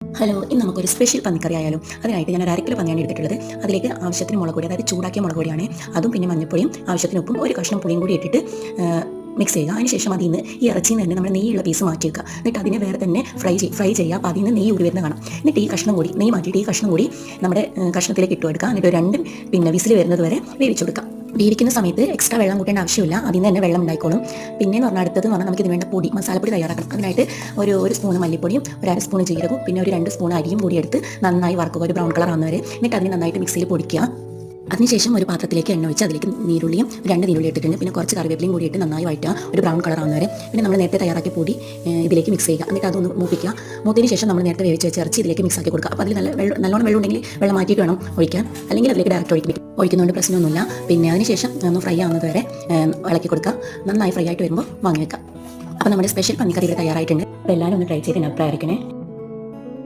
Hello ഇന്ന് നമുക്കൊരു special പന്നിക്കറി ആയാലും. അതിനായിട്ട് ഞാൻ ഒരു അര കിലോ പന്നിയാണ് എടുത്തിട്ടുള്ളത്. അതിലേക്ക് ആവശ്യത്തിന് മുളക് പൊടി അതായത് ചൂടാക്കിയ മുളക് പൊടിയാണ്. അതും പിന്നെ മഞ്ഞൾപ്പൊടിയും ആവശ്യത്തിന് ഉപ്പും ഒരു കഷ്ണം പുളിയും കൂടി ഇട്ടിട്ട് മിക്സ് ചെയ്യുക. അതിനുശേഷം അതിൽ നിന്ന് ഈ ഇറച്ചിയിൽ നിന്ന് നമ്മൾ നെയ്യുള്ള പീസ് മാറ്റി വെക്കുക. എന്നിട്ട് അതിനെ വേറെ തന്നെ ഫ്രൈ ചെയ്യും ഫ്രൈ ചെയ്യുക. അപ്പോൾ അതിൽ നിന്ന് നെയ്യ് ഉരുവരുന്ന കാണാം. എന്നിട്ട് ഈ കഷ്ണം കൂടി നെയ്യ് മാറ്റിയിട്ട് ഈ കഷ്ണം കൂടി നമ്മുടെ കഷ്ണത്തിലേക്ക് ഇട്ട് കൊടുക്കുക. എന്നിട്ട് രണ്ട് പിന്നെ വിസിൽ വരുന്നത് വരെ വേവിച്ചു കൊടുക്കുക. വേവിക്കുന്ന സമയത്ത് എക്സ്ട്രാ വെള്ളം കൂട്ടേണ്ട ആവശ്യമില്ല. അതിൽ നിന്ന് തന്നെ വെള്ളം ഉണ്ടായിക്കോളും. പിന്നെ എന്ന് പറഞ്ഞാൽ അടുത്തത് പറഞ്ഞാൽ നമുക്ക് ഇതിന് വേണ്ട പൊടി മസാലപ്പൊടി തയ്യാറാക്കണം. അതിനായിട്ട് ഒരു ഒരു സ്പൂൺ മല്ലിപ്പൊടിയും ഒരു അര സ്പൂൺ ജീരകവും പിന്നെ ഒരു രണ്ട് സ്പൂൺ അരിയും കൂടി എടുത്ത് നന്നായി വറുക്കുക. ഒരു ബ്രൗൺ കളർ ആവുന്നവരെ എന്നിട്ട് അതിനെ നന്നായിട്ട് മിക്സിയിൽ പൊടിക്കുക. അതിനുശേഷം ഒരു പാത്രത്തിലേക്ക് എണ്ണ വെച്ച് അതിലേക്ക് നീരുള്ളിയും രണ്ട് നീരുള്ളി ഇട്ടിട്ടുണ്ട്. പിന്നെ കുറച്ച് കറിവേപ്പിലയും കൂടി ഇട്ട് നന്നായി വഴറ്റുക. ഒരു ബ്രൗൺ കളർ ആവുന്നവരെ പിന്നെ നമ്മൾ നേരത്തെ തയ്യാറാക്കി പൊടി ഇതിലേക്ക് മിക്സ് ചെയ്യുക. എന്നിട്ട് അതൊന്ന് മൂപ്പിക്കുക. മൂത്തതിന് ശേഷം നമ്മൾ നേരത്തെ വേവിച്ച് വെച്ച് ഇറച്ചി ഇതിലേക്ക് മിക്സ് ആക്കി കൊടുക്കുക. അപ്പോൾ അതിൽ നല്ല വെള്ളം നല്ലോണം വെള്ളം ഉണ്ടെങ്കിൽ വെള്ളം മാറ്റിയിട്ട് വേണം ഒഴിക്കാൻ. അല്ലെങ്കിൽ അതിലേക്ക് ഡയറക്റ്റ് ഒഴിക്കും. ഒഴിക്കുന്നതുകൊണ്ട് പ്രശ്നമൊന്നുമില്ല. പിന്നെ അതിനുശേഷം ഒന്ന് ഫ്രൈ ആവുന്നത് വരെ ഇളക്കി കൊടുക്കുക. നന്നായി ഫ്രൈ ആയിട്ട് വരുമ്പോൾ വാങ്ങി വെക്കാം അപ്പോൾ നമ്മുടെ സ്പെഷ്യൽ പന്നിക്കറി ഇവിടെ തയ്യാറായിട്ടുണ്ട്. അപ്പോൾ എല്ലാവരും ഒന്ന് ട്രൈ ചെയ്ത് അഭിപ്രായം